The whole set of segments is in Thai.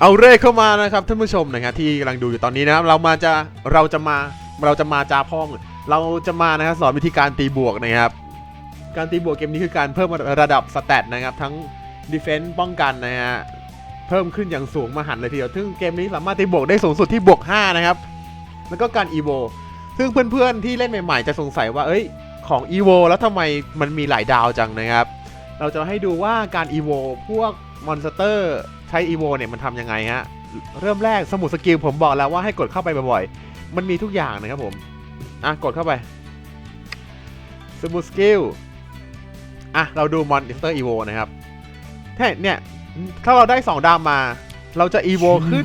เอาเร่เข้ามานะครับท่านผู้ชมนะครับที่กำลังดูอยู่ตอนนี้นะครับเรามาจะเราจะมาเราจะมาจาพ่อง เราจะมานะครับสอนวิธีการตีบวกนะครับ การตีบวกเกมนี้คือการเพิ่มระดับสเตตนะครับ ทั้งดีเฟนซ์ป้องกันนะฮะเพิ่มขึ้นอย่างสูงมหันเลยทีเดียวซึ่งเกมนี้สามารถตีบวกได้สูงสุดที่บวก 5 นะครับ แล้วก็การอีโวซึ่งเพื่อนๆที่เล่นใหม่ๆ จะสงสัยว่าเอ้ยของอีโวแล้วทำไมมันมีหลายดาวจังนะครับ เราจะให้ดูว่าการอีโวพวกมอนสเตอร์ใช้อีโวเนี่ยมันทำยังไงฮะ เริ่มแรกสมุดสกิลผมบอกแล้วว่าให้กดเข้าไปบ่อยๆ มันมีทุกอย่างนะครับผม อะ กดเข้าไป สมุดสกิล อะ เราดูมอนสเตอร์อีโวนะครับแท่เนี่ย ถ้าเราได้ 2 ดาวมา เราจะอีโวขึ้น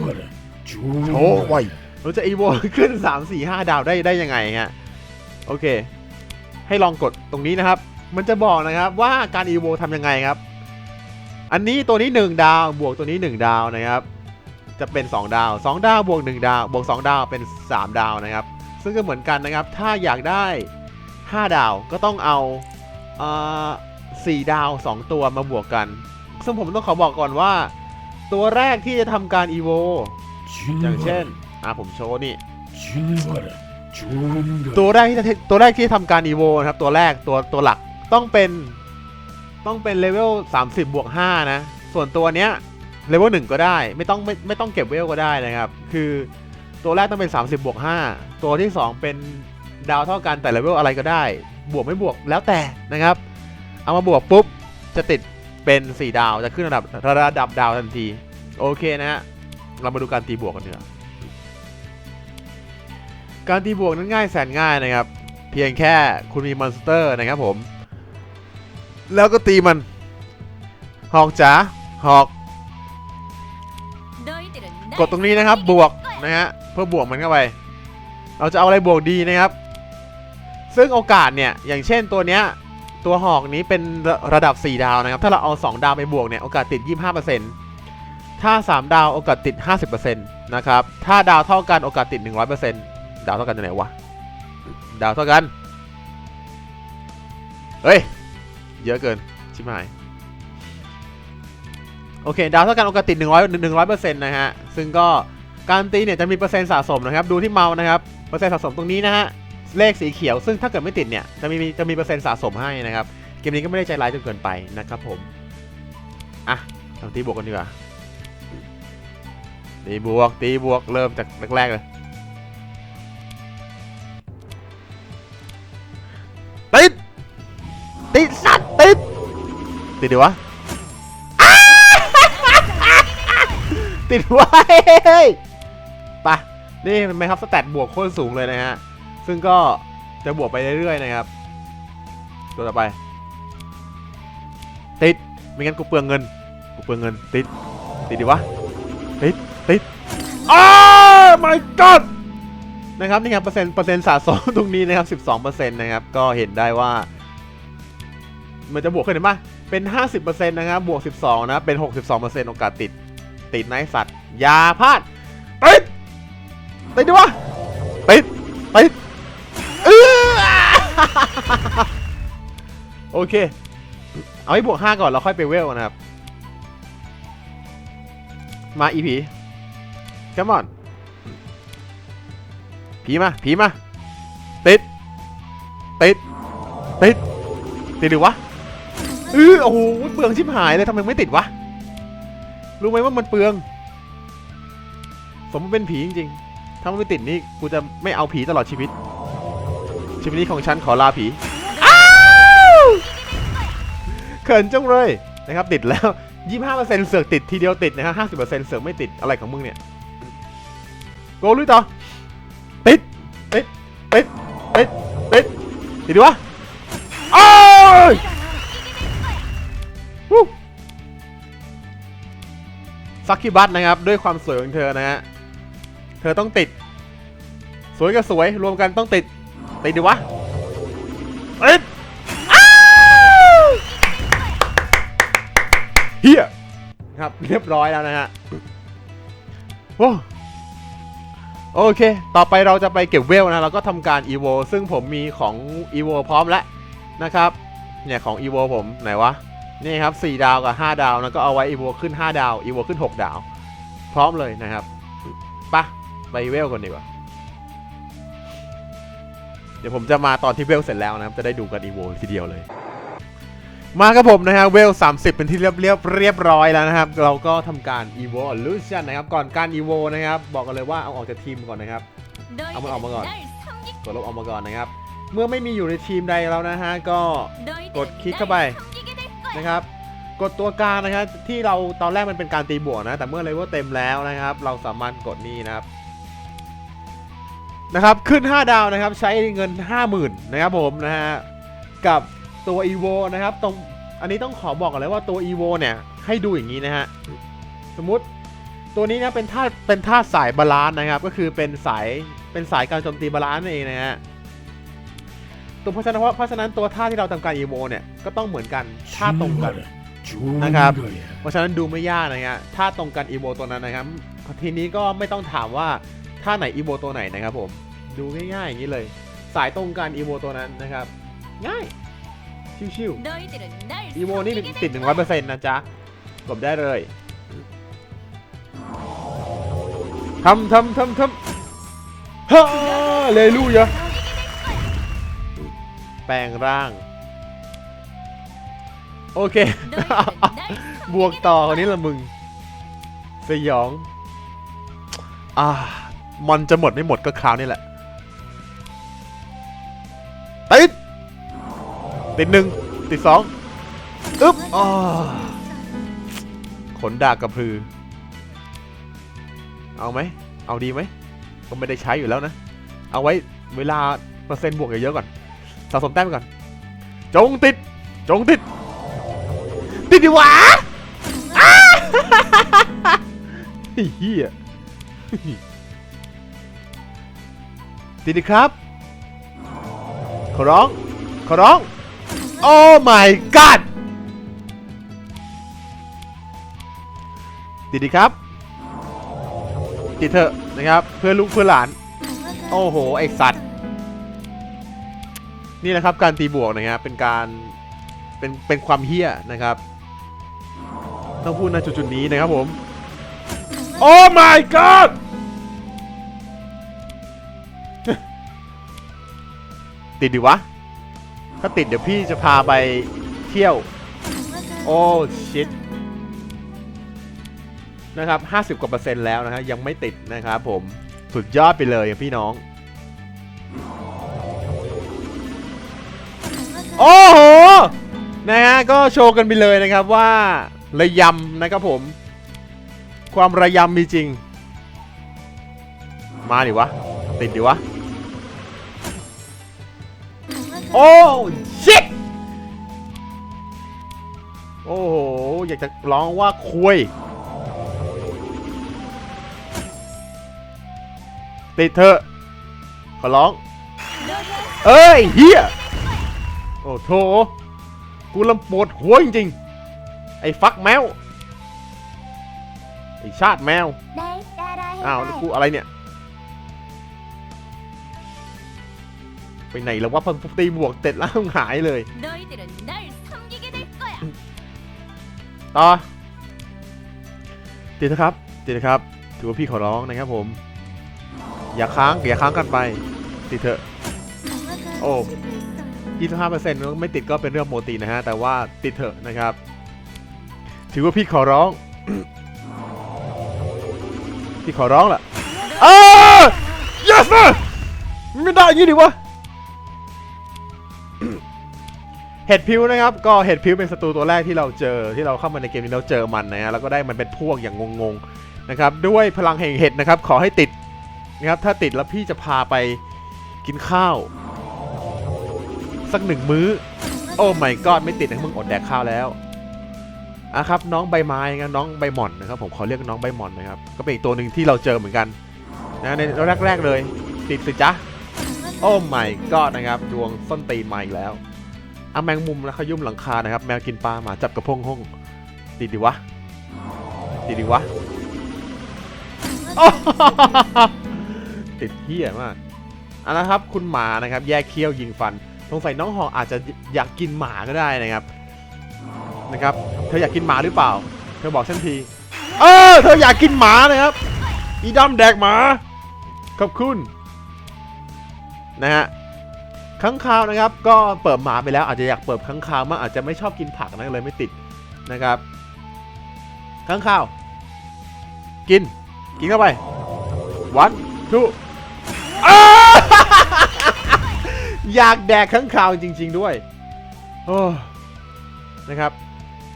โชว์ไวเราจะอีโวขึ้น 3 4 5 ดาวได้ได้ยังไงฮะ โอเค ให้ลองกดตรงนี้นะครับ มันจะบอกนะครับว่าการอีโวทำยังไงครับ อันนี้ตัวนี้ 1 ดาวบวกตัวนี้ 1 ดาวนะครับ จะเป็น 2 ดาว 2 ดาวบวก 1 ดาว บวก 2 ดาวเป็น 3 ดาวนะครับ ซึ่งก็เหมือนกันนะครับ ถ้าอยากได้ 5 ดาวก็ต้องเอาเอ่อ4ดาว 2 ตัวมาบวกกัน ซึ่งผมต้องขอบอกก่อนว่า ตัวแรกที่จะทำการอีโวอย่างเช่นอะผมโชว์นี่ตัวแรกที่จะตัวแรกที่จะทำการอีโวนะครับ ตัวแรกตัวตัวหลัก ต้องเป็นต้องเป็นเลเวล30 บวก 5 นะ ส่วนตัวเนี้ยเลเวล1ก็ได้ ไม่ต้องไม่ไม่ต้องเก็บเวลก็ได้นะครับ คือตัวแรกต้องเป็น 30 บวก 5 ตัวที่ 2 เป็นดาวเท่ากันแต่เลเวลอะไรก็ได้ บวกไม่บวกแล้วแต่นะครับ เอามาบวกปุ๊บ จะติดเป็น 4 ดาวจะขึ้นระดับระดับดาวทันที โอเคนะฮะเรามาดูการตีบวกกันเถอะการตีบวกนั้นง่ายแสนง่ายนะครับ เพียงแค่คุณมีมอนสเตอร์นะครับผม แล้วก็ตีมัน หอกจ๋าหอก กดตรงนี้นะครับบวกนะฮะเพื่อบวกมันเข้าไป เราจะเอาอะไรบวกดีนะครับ ซึ่งโอกาสเนี่ยอย่างเช่นตัวเนี้ยตัวหอกนี้เป็นระดับ 4 ดาวนะครับ ถ้าเราเอา 2 ดาวไปบวกเนี่ยโอกาสติด 25%ถ้า 3 ดาวโอกาสติด 50%นะครับ ถ้าดาวเท่ากันโอกาสติด 100%ดาวเท่ากันจะไหนวะ ดาวเท่ากัน เฮ้ย เยอะเกิน ชิบหาย โอเค ดาวเท่ากันโอกาสติด 100 100%นะฮะ ซึ่งก็การตีเนี่ยจะมีเปอร์เซ็นต์สะสมนะครับ ดูที่เมาส์นะครับ เปอร์เซ็นต์สะสมตรงนี้นะฮะ เลขสีเขียว ซึ่งถ้าเกิดไม่ติดเนี่ย จะมีจะมีเปอร์เซ็นต์สะสมให้นะครับ เกมนี้ก็ไม่ได้ใจร้ายจนเกินไปนะครับผม อะทำตีบวกกันดีกว่าตีบวกตีบวกเริ่มจากแรกๆเลย ติดดิวะอ้าติดไว้ไปะนี่มันไหมครับสแตทบวกโคตรสูงเลยนะฮะ ซึ่งก็จะบวกไปเรื่อยๆนะครับ ตัวต่อไป ติด ไม่งั้นกูเปลืองเงิน กูเปลืองเงิน ติด ติดดิวะ ติด ติดอ้า my god นะครับนี่ครับเปอร์เซ็นต์เปอร์เซ็นต์สะสมตรงนี้นะครับ 12%นะครับ ก็เห็นได้ว่า มันจะบวกขึ้นเห็นปะ เป็น 50%นะครับ บวก 12 นะ เป็น 62%โอกาสติด ติดในสัตว์ อย่าพลาด ติด ติดดิวะ ติด ติดเออโอเค เอาให้บวก 5 ก่อน แล้วค่อยไปเวลนะครับ มาอีผีแคมอนผีมา ผีมา ติด ติด ติด ติดหรือวะ เออโอ้โหเปลืองชิบหายเลยทำไมไม่ติดวะ รู้ไหมว่ามันเปลือง สมมติเป็นผีจริงๆ ถ้ามันไม่ติดนี่กูจะไม่เอาผีตลอดชีวิต ชีวิตนี้ของฉันขอลาผีเขินจังเลยนะครับติดแล้ว 25%เสือกติดทีเดียวติดนะฮะ50%เสือกไม่ติดอะไรของมึงเนี่ยโกลุยต่อติดติดติดติดติดติดดิวะโอ้ย ซักกี้บัตนะครับ ด้วยความสวยของเธอนะฮะ เธอต้องติด สวยกับสวยรวมกันต้องติด ติดดิวะติดอ้าวเฮียครับเรียบร้อยแล้วนะฮะโอ้โอเค ต่อไปเราจะไปเก็บเวลนะ เราก็ทำการ evo ซึ่งผมมีของ evo พร้อมแล้วนะครับ เนี่ยของ evo ผมไหนวะ นี่ครับ 4 ดาวกับ 5 ดาวแล้วก็เอาไว้อีโวขึ้น 5 ดาวอีโวขึ้น 6 ดาว พร้อมเลยนะครับปะไปเวลก่อนดีกว่า เดี๋ยวผมจะมาตอนที่เวลเสร็จแล้วนะครับ จะได้ดูกันอีโวทีเดียวเลย มาครับผมนะฮะเวล 30 เป็นที่เรียบเรียบเรียบร้อยแล้วนะครับ เราก็ทำการ evolution นะครับ ก่อนการ evo นะครับ บอกกันเลยว่าเอาออกจากทีมก่อนนะครับ เอามันออกมาก่อนกดลบออกมาก่อนนะครับ เมื่อไม่มีอยู่ในทีมใดแล้วนะฮะก็กดคลิกเข้าไป นะครับกดตัวกลางนะครับที่เราตอนแรกมันเป็นการตีบวกนะ แต่เมื่อเลเวลเต็มแล้วนะครับ เราสามารถกดนี่นะครับนะครับขึ้น 5 ดาวนะครับใช้เงิน 50,000นะครับผมนะฮะกับตัว evo นะครับตรงอันนี้ต้องขอบอกก่อนเลยว่าตัว evo เนี่ยให้ดูอย่างนี้นะฮะสมมติตัวนี้นะเป็นท่าเป็นท่าสายบาลานซ์นะครับ ก็คือเป็นสายเป็นสายการโจมตีบาลานซ์นั่นเองนะฮะ ตัวเพราะฉะนั้นเพราะฉะนั้นตัวท่าที่เราทำการ evo เนี่ยก็ต้องเหมือนกันท่าตรงกันนะครับเพราะฉะนั้นดูไม่ยากนะฮะถ้าตรงกันอีโวตัวนั้นนะครับทีนี้ก็ไม่ต้องถามว่าท่าไหนอีโวตัวไหนนะครับผมดูง่ายๆอย่างนี้เลย สายตรงกันอีโวตัวนั้นนะครับ ง่ายชิวๆอีอีโวโวนี่นี่ติติดด100%นะจ๊ะกดได้เลยทำทำทำทำฮ่าเลลูยะ แปลงร่าง โอเค บวกต่อคนนี้ละมึง สยอง อ่ามันจะหมดไม่หมดก็คราวนี้แหละ ติด ติดหนึ่ง ติดสองอึ๊บอ๋อขนดากกระพือ เอาไหม เอาดีไหม ก็ไม่ได้ใช้อยู่แล้วนะ เอาไว้เวลาเปอร์เซ็นต์บวกเยอะๆก่อน สะสมแต้มก่อน จงติด จงติด ติดดิวะอ้าไอ้เฮียติดดิครับ ขอร้อง ขอร้อง โอ้ my god ติดดิครับ ติดเถอะนะครับ เพื่อลูกเพื่อหลาน โอ้โห ไอสัตว์ นี่นะครับการตีบวกนะครับเป็นการเป็นเป็นความเฮี้ยนะครับต้องพูดในจุดๆนี้นะครับผมโอ้ my god ติดดิวะ ถ้าติดเดี๋ยวพี่จะพาไปเที่ยว โอ้ชิตนะครับ 50 กว่าเปอร์เซ็นต์แล้วนะฮะยังไม่ติดนะครับผม สุดยอดไปเลยพี่น้อง โอ้โห นะฮะ ก็โชว์กันไปเลยนะครับว่าระยำนะครับผม ความระยำมีจริง มาดิวะ ติดดิวะ โอ้ชิตโอ้โห อยากจะร้องว่าคุย ติดเถอขอร้อง เอ้ยเฮีย โอ้โถกูลำปวดหัวจริงๆ ไอ้ฟักแมว ไอ้ชาติแมว อ้าวแล้วกูอะไรเนี่ย ไปไหนแล้วว่าพันตีบวกเสร็จแล้วหายเลย ต่อติดนะครับติดนะครับ ถือว่าพี่ขอร้องนะครับผม อย่าค้าง อย่าค้างกันไปติดเถอะ โอ้ 25%ไม่ติดก็เป็นเรื่องปกตินะฮะ แต่ว่าติดเถอะนะครับ ถือว่าพี่ขอร้อง พี่ขอร้องล่ะเออ yes sir ไม่ได้อยี่ดิวะเห็ดพิวนะครับ ก็เห็ดพิวเป็นศัตรูตัวแรกที่เราเจอที่เราเข้ามาในเกมนี้เราเจอมันนะฮะแล้วก็ได้มันเป็นพวกอย่างงงๆนะครับ ด้วยพลังแห่งเห็ดนะครับ ขอให้ติดนะครับ ถ้าติดแล้วพี่จะพาไปกินข้าว สักหนึ่งมื้อ โอ้ไม่กอดไม่ติดนะมึงอดแดกข้าวแล้วอะครับน้องใบไม้นะน้องใบหม่อนนะครับผมขอเรียกน้องใบหม่อนนะครับก็เป็นอีกตัวหนึ่งที่เราเจอเหมือนกันนะในแรกๆเลย ติดสิจ๊ะโอ้ไม่กอดนะครับดวงส้นตีนมาอีกแล้วอะแมงมุมแล้วขยุ่มหลังคานะครับ แมวกินปลาหมาจับกระพงห้องติดดิวะติดดิวะติดเหี้ยมากอะนะครับคุณหมานะครับ แยกเขี้ยวยิงฟัน สงสัยน้องหองอาจจะอยากกินหมาก็ได้นะครับนะครับเธออยากกินหมาหรือเปล่า เธอบอกฉันที เออเธออยากกินหมานะครับ อีดำแดกหมาขอบคุณนะฮะข้างคาวนะครับ ก็เปิดหมาไปแล้วอาจจะอยากเปิดข้างคาวมากอาจจะไม่ชอบกินผักนะเลยไม่ติดนะครับข้างคาว กิน กินเข้าไป one two อ้า อยากแดกข้างคาวจริง ๆ ด้วยโอ้นะครับ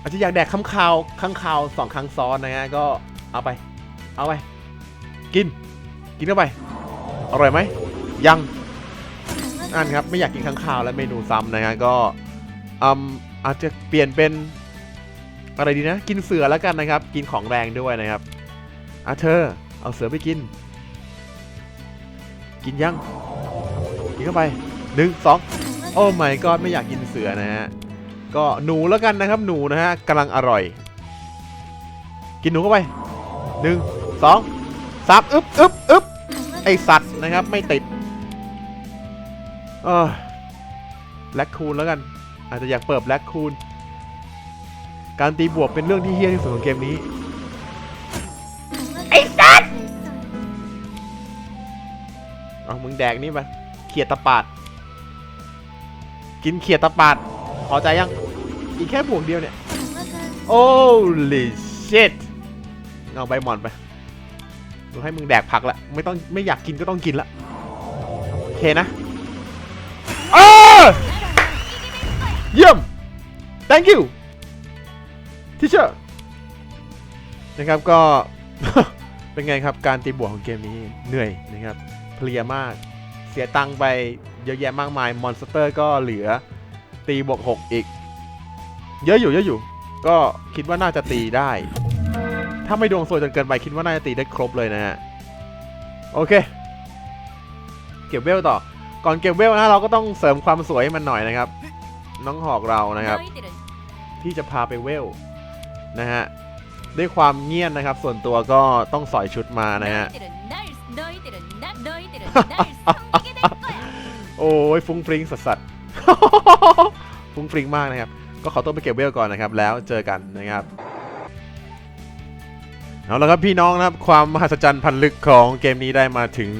อาจจะอยากแดกข้างคาวข้างคาวสองครั้งซ้อนนะฮะก็เอาไป เอาไป กิน กินเข้าไป อร่อยไหมยังอันครับไม่อยากกินข้างคาวและเมนูซ้ำนะฮะก็อืมอาจจะเปลี่ยนเป็นอะไรดีนะ กินเสือแล้วกันนะครับ กินของแรงด้วยนะครับอะเธอ เอาเสือไปกิน กินยังกินเข้าไป หนึ่งสองโอ้ไม่ก็ไม่อยากกินเสือนะฮะ ก็หนูแล้วกันนะครับหนูนะฮะกำลังอร่อย กินหนูเข้าไปหนึ่งสองสามอึ๊บอึ๊บอึ๊บไอสัตว์นะครับไม่ติดเออแล็คคูนแล้วกัน อาจจะอยากเปิดแล็คคูนการตีบวกเป็นเรื่องที่เฮี้ยที่สุดของเกมนี้ไอ้สัตว์เอามึงแดกนี่ไปเขียดตะปาด กินเขียดตะปาดพอใจยัง อีกแค่บวกเดียวเนี่ย โอ้ลิชิตเอาใบหมอนไปดูให้มึงแดกผักละ ไม่ต้องไม่อยากกินก็ต้องกินละ โอเคนะเออเยี่ยม thank you teacher นะครับก็ เป็นไงครับการตีบวกของเกมนี้เหนื่อยนะครับเพลียมากเสียตังไปเยอะแยะมากมาย มอนสเตอร์ก็เหลือตีบวก 6 อีก เยอะอยู่เยอะอยู่ ก็คิดว่าน่าจะตีได้ ถ้าไม่ดวงสวยจนเกินไปคิดว่าน่าจะตีได้ครบเลยนะฮะ โอเค เก็บเวลต่อ ก่อนเก็บเวลนะเราก็ต้องเสริมความสวยให้มันหน่อยนะครับ น้องหอกเรานะครับ ที่จะพาไปเวลนะฮะด้วยความเงียบนะครับ ส่วนตัวก็ต้องสอยชุดมานะฮะ โอ้ยฟุ้งฟริ้งสัสสัสๆ ฟุ้งฟริ้งมากนะครับ ก็ขอตัวไปเก็บเวลก่อนนะครับ แล้วเจอกันนะครับ เอาละครับพี่น้องนะครับ ความมหัศจรรย์พันลึกของเกมนี้ได้มาถึง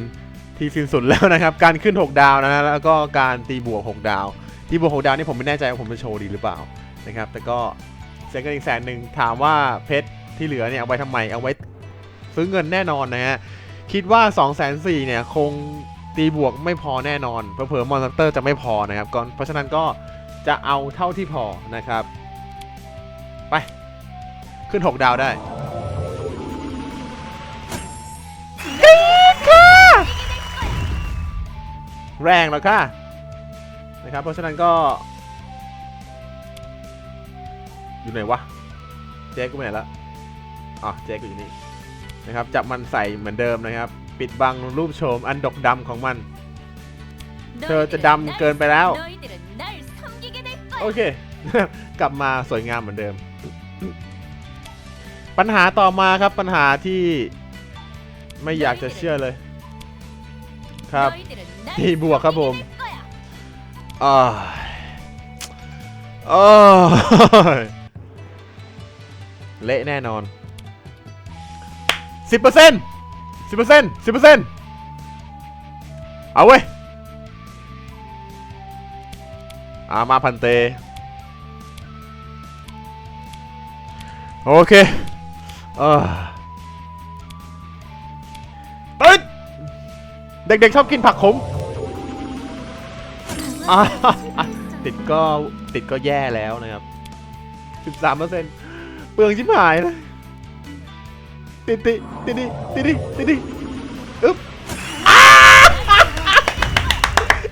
ที่สิ้นสุดแล้วนะครับ การขึ้น 6 ดาวนะฮะแล้วก็การตีบวก 6 ดาว ตีบวก 6 ดาวนี่ผมไม่แน่ใจว่าผมจะโชว์ดีหรือเปล่านะครับ แต่ก็เสียเงินอีกแสนหนึ่งถามว่าเพชรที่เหลือเนี่ยเอาไว้ทำไมเอาไว้ซื้อเงินแน่นอนนะฮะ คิดว่า 2 4 0 0 0เนี่ย คงตีบวกไม่พอแน่นอนเผลอมอนสเตอร์จะไม่พอนะครับก่อนเพราะฉะนั้นก็จะเอาเท่าที่พอนะครับ ไป ขึ้น 6 ดาวได้แรงแล้วค่ะนะครับ เพราะฉะนั้นก็ อยู่ไหนวะ เจ๊กูไปไหนละอ๋อเจ๊กูอยู่นี่ นะครับจับมันใส่เหมือนเดิมนะครับ ปิดบังรูปโฉมอันดกดำของมัน เธอจะดำเกินไปแล้ว โอเค กลับมาสวยงามเหมือนเดิม ปัญหาต่อมาครับปัญหาที่ไม่อยากจะเชื่อเลย ครับที่บวกครับผมอ่าอ้ายเละแน่นอน สิบเปอร์เซ็นต์สิบเปอร์เซ็นต์สิบเปอร์เซ็นต์เอาเว้ยอามาพันเต โอเค เออเอ้ยเด็กๆชอบกินผักขมติดก็ติดก็แย่แล้วนะครับสิบสามเปอร์เซ็นต์เปลืองชิบหายนะ ติดติดติดิติดิติดิอึ๊บ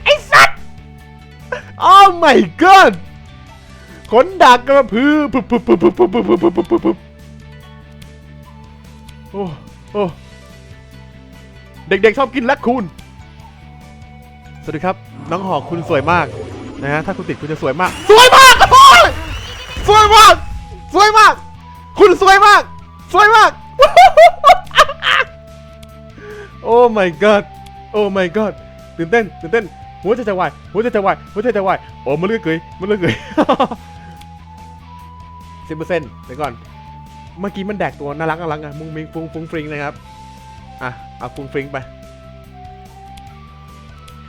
ไอ้สัตว์ Oh my god ขนดักกระพือปุ๊บปุ๊บปุ๊บปุ๊บปุ๊บปุ๊บปุ๊บปุ๊บปุ๊บปุ๊บโอ้โอ้เด็กๆชอบกินแลคคูนสวัสดีครับ น้องหอกคุณสวยมากนะฮะถ้าคุณติดคุณจะสวยมาก สวยมากโอ้ยสวยมาก สวยมาก คุณสวยมาก สวยมาก โอ้ my god โอ้ my god ตื่นเต้นตื่นเต้นหัวใจจะวายหัวใจจะวายหัวใจจะวายโอ้มันเลือกเกยมันเลือกเกยสิบเปอร์เซ็นต์เดี๋ยวก่อน เมื่อกี้มันแดกตัวน่ารักน่ารักอะมุงมิงฟุ้งฟุ้งฟริงนะครับ อะ เอาฟุ้งฟริงไป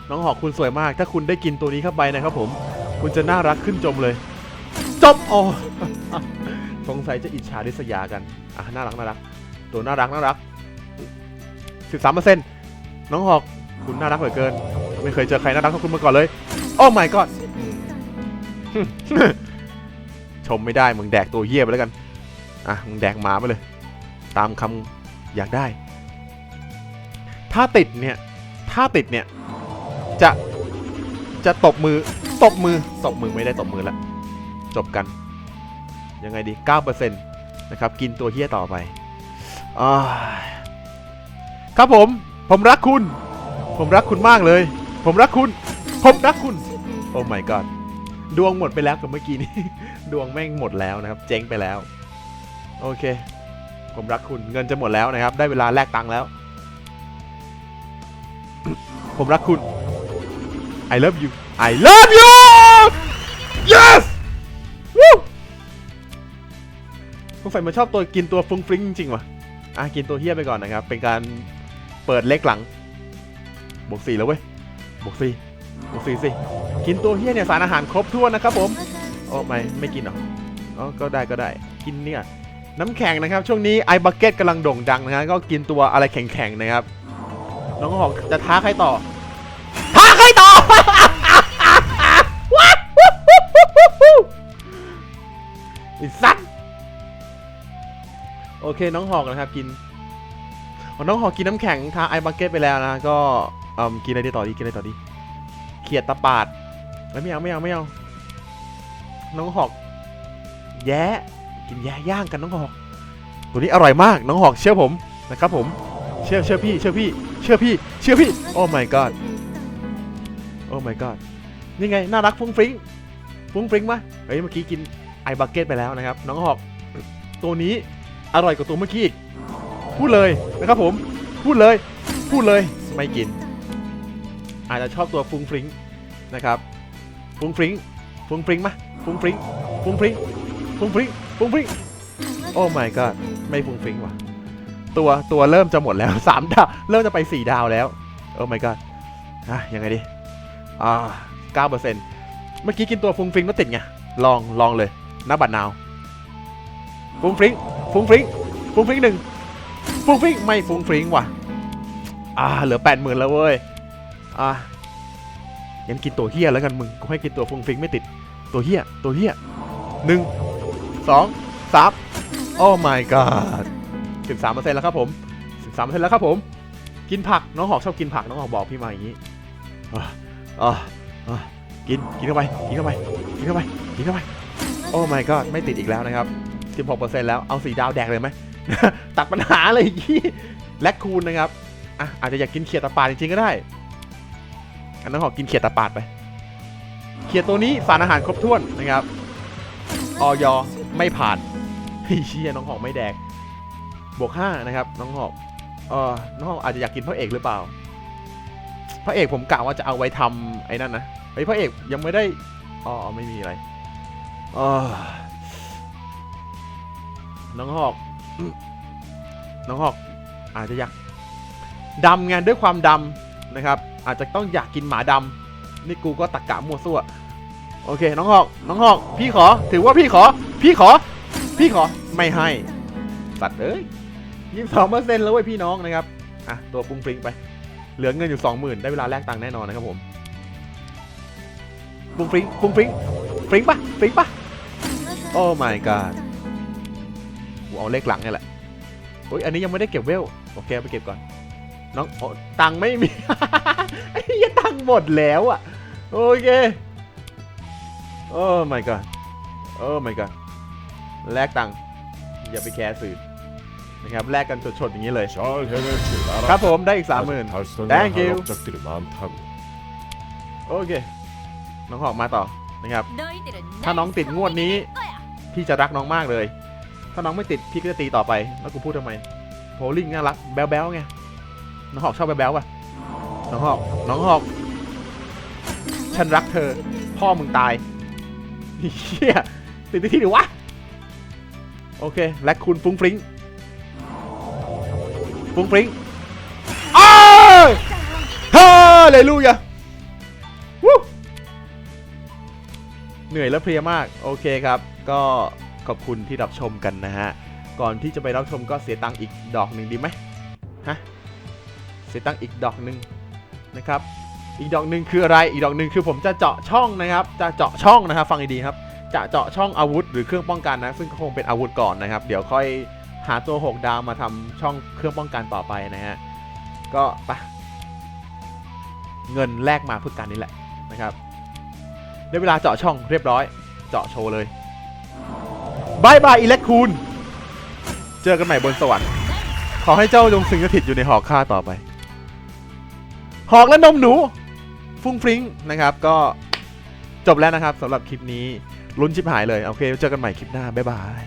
น้องหอกคุณสวยมาก ถ้าคุณได้กินตัวนี้เข้าไปนะครับผม คุณจะน่ารักขึ้นจมเลย จบอ๋อสงสัยจะอิจฉาริษยากัน อะ น่ารักน่ารัก ตัวน่ารักน่ารักสิบสามเปอร์เซ็นต์น้องหอกคุณน่ารักเหลือเกิน ไม่เคยเจอใครน่ารักเท่าคุณมาก่อนเลย โอ้ my god ชมไม่ได้ มึงแดกตัวเหี้ยไปแล้วกัน อะ มึงแดกหมาไปเลย ตามคำอยากได้ ถ้าติดเนี่ย ถ้าติดเนี่ย จะ จะตบมือ ตบมือ ตบมือไม่ได้ตบมือล้วจบกัน ยังไงดี 9%นะครับ กินตัวเฮี้ยต่อไป ครับผม ผมรักคุณ ผมรักคุณมากเลย ผมรักคุณ ผมรักคุณ โอ้ my god ดวงหมดไปแล้วกับเมื่อกี้นี้ ดวงแม่งหมดแล้วนะครับ เจ๊งไปแล้ว โอเค ผมรักคุณ เงินจะหมดแล้วนะครับ ได้เวลาแลกตังค์แล้ว ผมรักคุณ I love you I love you yes วู้สงสัยมันชอบตัวกินตัวฟุ้งฟริ้งจริงๆว่ะ อะกินตัวเฮี้ยไปก่อนนะครับ เป็นการเปิดเล็กหลัง บวกสี่แล้วเว้ย บวกสี่บวกสี่สิ กินตัวเฮี้ยเนี่ยสารอาหารครบถ้วนนะครับผมโอ้ไม่ไม่กินเหรออ๋อ ก็ได้ก็ได้ กินเนี่ย น้ำแข็งนะครับ ช่วงนี้ไอบักเก็ตกำลังโด่งดังนะฮะก็กินตัวอะไรแข็งๆนะครับ น้องหอกจะท้าใครต่อ โอเคน้องหอกนะครับกินน้องหอกกินน้ำแข็งทาไอบักเก็ตไปแล้วนะก็อืมกินอะไรดีต่อดีกินอะไรต่อดีเขียดตะปาดไม่เอาไม่เอาไม่เอาน้องหอก แย้กินแย้ย่างกันน้องหอก ตัวนี้อร่อยมากน้องหอกเชื่อผมนะครับผม เชื่อเชื่อพี่เชื่อพี่ เชื่อพี่ เชื่อพี่โอ้ my god โอ้ my god นี่ไงน่ารักฟุ้งฟริ้งฟุ้งฟริ้งมะเฮ้ยเมื่อกี้กินไอบักเก็ตไปแล้วนะครับ น้องหอก ตัวนี้ อร่อยกว่าตัวเมื่อกี้อีกพูดเลยนะครับผมพูดเลย พูดเลยไม่กิน อาจจะชอบตัวฟุ้งฟริ้งนะครับฟุ้งฟริ้งฟุ้งฟริ้งมะฟุ้งฟริ้งฟุ้งฟริ้งฟุ้งฟริ้งฟุ้งฟริ้งโอ้ my god ไม่ฟุ้งฟริ้งว่ะตัวตัวเริ่มจะหมดแล้วสามดาวเริ่มจะไปสี่ดาวแล้วโอ้ my god อะยังไงดีอ่าเก้าเปอร์เซ็นต์เมื่อกี้กินตัวฟุ้งฟริ้งแล้วติดไงลองลองเลยนับบัตรนาวฟุ้งฟริ้ง ฟุ้งฟริ้งฟุ้งฟริ้งหนึ่งฟุ้งฟริ้งไม่ฟุ้งฟริ้งว่ะอ่าเหลือแปดหมื่นแล้วเว้ยอะยังกินตัวเฮียแล้วกันมึงกูให้กินตัวฟุ้งฟริ้งไม่ติดตัวเฮียตัวเฮียหนึ่งสองสามโอ้ my god สิบสามเปอร์เซ็นต์แล้วครับผมสิบสามเปอร์เซ็นต์แล้วครับผม กินผักน้องหอกชอบกินผักน้องหอกบอกพี่มาอย่างนี้อ่าอ่าอ่ากินกินเข้าไปกินเข้าไปกินเข้าไปกินเข้าไปโอ้ my god ไม่ติดอีกแล้วนะครับ สิบหกเปอร์เซ็นต์แล้วเอาสีดาวแดกเลยไหม ตัดปัญหาเลยยี่แลคคูนนะครับอะอาจจะอยากกินเขียดตะปาดจริงๆก็ได้ อันน้องหอกกินเขียดตะปาดไป เขียดตัวนี้สารอาหารครบถ้วนนะครับออยไม่ผ่านเฮ้ยชี่ยน้องหอกไม่แดก บวกห้านะครับน้องหอกเออน้องหอกอาจจะอยากกินพระเอกหรือเปล่า พระเอกผมกะว่าจะเอาไว้ทำไอ้นั่นนะไอ้พระเอกยังไม่ได้อ๋อไม่มีอะไรเออ น้องหอกอืมน้องหอก อาจจะอยากดำไงด้วยความดำนะครับ อาจจะต้องอยากกินหมาดำนี่กูก็ตักกะมั่วซั่วโอเค น้องหอก น้องหอก พี่ขอ ถือว่าพี่ขอ พี่ขอ พี่ขอ ไม่ให้ สัตว์เอ้ยยี่สิบสองเปอร์เซ็นต์แล้วเว้ยพี่น้องนะครับ อะ ตัวปุ้งฟริงไป เหลือเงินอยู่สองหมื่นได้เวลาแลกตังค์แน่นอนนะครับผม ปุ้งฟริงปุ้งฟริงฟริงปะฟริงปะโอ้ my god กูเอาเลขหลังนี่แหละโอ้ยอันนี้ยังไม่ได้เก็บเวลโอเคไปเก็บก่อนน้องตังไม่มีไอ้ยตังหมดแล้วอะโอเคโอ้ my god โอ้ my god แลกตังอย่าไปแคร์สื่อนะครับแลกกันสดๆอย่างนี้เลยครับผมได้อีกสามหมื่น thank you โอเคน้องหอกมาต่อนะครับ ถ้าน้องติดงวดนี้ พี่จะรักน้องมากเลย ถ้าน้องไม่ติดพี่ก็จะตีต่อไป แล้วกูพูดทำไมโพลิงน่ารักแบ๊วๆไง น้องหอกชอบแบ๊วๆป่ะ น้องหอก น้องหอก ฉันรักเธอ พ่อมึงตายเฮียติดที่ที่หรือวะ โอเค และคุณฟุ้งฟริ้งฟุ้งฟริ้งอ้ายฮาเลยลูกยาวู้เหนื่อยและเพลียมาก โอเคครับ ก็ ขอบคุณที่รับชมกันนะฮะ ก่อนที่จะไปรับชมก็เสียตังค์อีกดอกหนึ่งดีไหมฮะ เสียตังค์อีกดอกหนึ่งนะครับ อีกดอกหนึ่งคืออะไร อีกดอกหนึ่งคือผมจะเจาะช่องนะครับ จะเจาะช่องนะครับ ฟังดีๆครับ จะเจาะช่องอาวุธ หรือเครื่องป้องกันนะ ซึ่งก็คงเป็นอาวุธก่อนนะครับ เดี๋ยวค่อยหาตัว 6 ดาวมาทำช่องเครื่องป้องกันต่อไปนะฮะ ก็ไปะเงินแลกมาเพื่อการนี้แหละนะครับได้เวลาเจาะช่องเรียบร้อย เจาะโชว์เลย บายบายอิเล็กคูนเจอกันใหม่บนสวรรค์ขอให้เจ้าจงสิงสถิตอยู่ในหอกข้าต่อไป หอกและนมหนู ฟุ้งฟริ้งนะครับ ก็จบแล้วนะครับสำหรับคลิปนี้ลุ้นชิบหายเลย โอเค เจอกันใหม่คลิปหน้า บ๊ายบาย